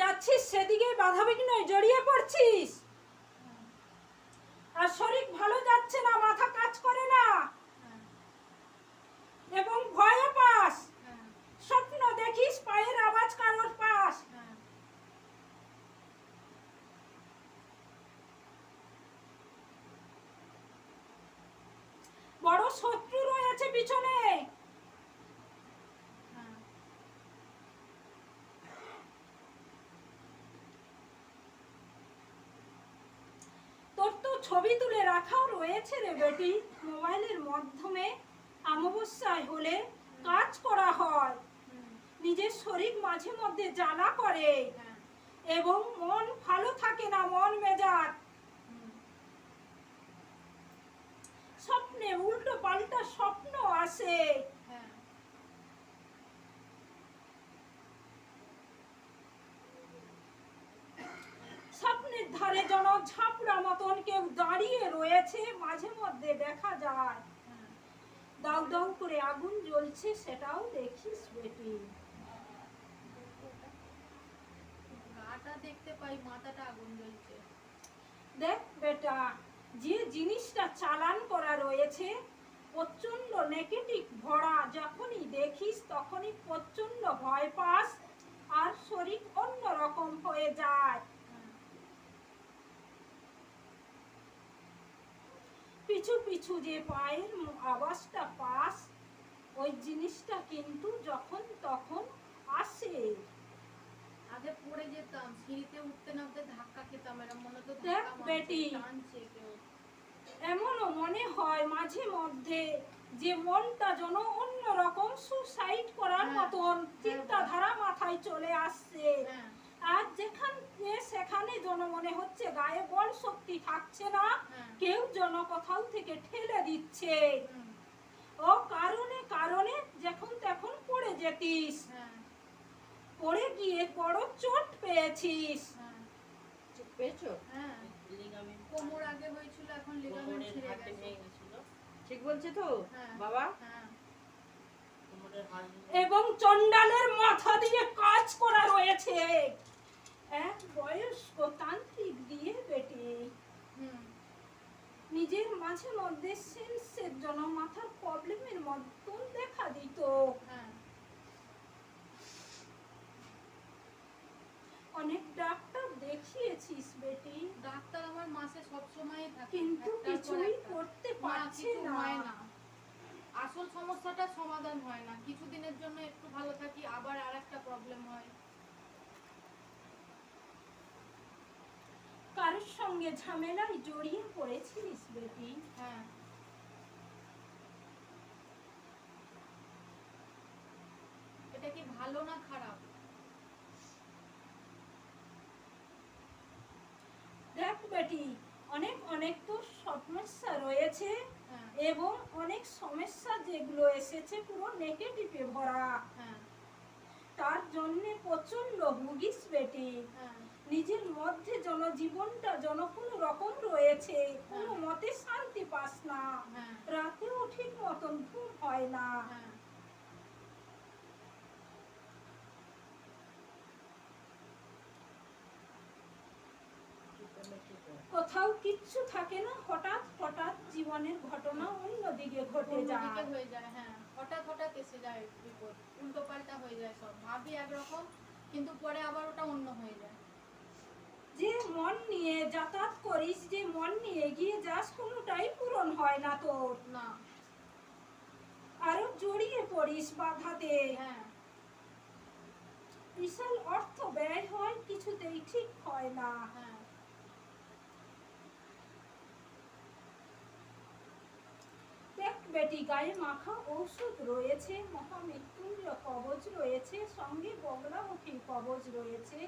যাচ্ছিস, সেদিকে বাধা জড়িয়ে পড়ছিস। আর শরীর ভালো যাচ্ছে না, মাথা কাজ করে না। এবং ভয়ও পাস। স্বপ্ন দেখিস, পায়ের আওয়াজ কারোর পাস। বড় শত্রু রয়েছে পিছনে হ্যাঁ। তোর তো ছবি তুলে রাখাও রয়েছে রে বেটি। মোবাইলের মাধ্যমে অমাবস্যায় হলে কাজ করা হয়। নিজের শরীর মাঝে মধ্যে জ্বালা করে এবং মন ভালো থাকে না, মন মেজাজ। স্বপ্নে উল্টো পাল্টা স্বপ্ন আসে হ্যাঁ, স্বপ্নের ধারে যেন ঝাপড়া মতন কেউ দাঁড়িয়ে রয়েছে মাঝে মধ্যে দেখা যায়। দাউ দাউ করে আগুন জ্বলছে সেটাও দেখিস বেটি গাটা দেখতে পাই মাথাটা আগুন জ্বলছে। দেখ বেটা যে জিনিসটা চালান করা রয়েছে প্রচণ্ড নেগেটিভ ভরা যখনই দেখিস তখনই প্রচণ্ড ভয় পাস আর শরীর অন্যরকম হয়ে যায় হ্যাঁ, পিছু পিছু যে পায়ের আওয়াজটা পাস ওই জিনিসটা কিন্তু যখন তখন আসে। আগে পড়ে যেতাম সিঁড়িতে উঠতে নামতে ধাক্কা খেতাম এরম মনে হতো বেটি। এমনও মনে হয় মাঝে মধ্যে যে মনটা যেন অন্যরকম সুসাইড করার হ্যাঁ, মতন হ্যাঁ, চিন্তাধারা মাথায় চলে আসছে। হ্যাঁ, আর যেখানে সেখানে যেন মনে হচ্ছে গায়ে বল শক্তি থাকছে না। কেউ যেন কোথাও থেকে ঠেলে দিচ্ছে। ও কারণে কারণে যখন তখন পড়ে যেতিস। পড়ে গিয়ে বড় চোট পেয়েছিস। হ্যাঁ, পেয়েছ? হ্যাঁ। কোমর আগে হয়েছিল এখন লিগামেন্ট ছিঁড়ে গেছে। ঠিক বলছে তো? হ্যাঁ। বাবা? এবং চণ্ডালের মাথা দিয়ে কাজ করা রয়েছে। এক বয়স্ক তান্ত্রিক দিয়ে বেটে। নিজের মাঝে মধ্যে সেন্সের জন্য মাথার প্রবলেমের মতন দেখা দিত। হ্যাঁ। অনেক ডাক্তার দেখিয়েছিস বেটি। ডাক্তার আমার মাসে সব সময় থাকে। কিন্তু কিছুই করতে পারছে না। আসল সমস্যাটা সমাধান হয় না। কিছুদিনের জন্য একটু ভালো থাকি আবার আর একটা প্রবলেম হয় কারোর সঙ্গে ঝামেলায় জড়িয়ে পড়েছিলিস বেটি। হ্যাঁ। এটা কি ভালো না খারাপ? দেখ বেটি অনেক অনেক তো সমস্যা রয়েছে হ্যাঁ। এবং অনেক সমস্যা যেগুলো এসেছে পুরো নেগেটিভে ভরা। হ্যাঁ। তার জন্য প্রচণ্ড ভুগিস বেটি। হ্যাঁ। মধ্যে জনজীবনটা জন কোনো রকম রয়েছে কোনো মতে শান্তি পাস না। হ্যাঁ। রাতেও ঠিক মতন ঘুম হয় না। হ্যাঁ। কোথাও কিচ্ছু থাকে না হঠাৎ হঠাৎ জীবনের ঘটনা অন্যদিকে ঘটে যায়। হয়ে যায় হ্যাঁ। হঠাৎ হঠাৎ এসে যায় বিপদ উল্টো পাল্টা হয়ে যায় সব। ভাবি একরকম কিন্তু পরে আবার ওটা অন্য হয়ে যায়। যে মন নিয়ে যাতায়াত করিস যে মন নিয়ে এগিয়ে যাস কোনোটাই পূরণ হয় না তোর। না। আরও জড়িয়ে পড়িস বাধাতে। হ্যাঁ। বিশাল অর্থ ব্যয় হয় কিছুতেই ঠিক হয় না। হ্যাঁ। বেটি গায়ে মাখা ঔষধ রয়েছে মহামৃত্যুঞ্জয় কবচ রয়েছে সঙ্গে বগলামুখী কবচ রয়েছে।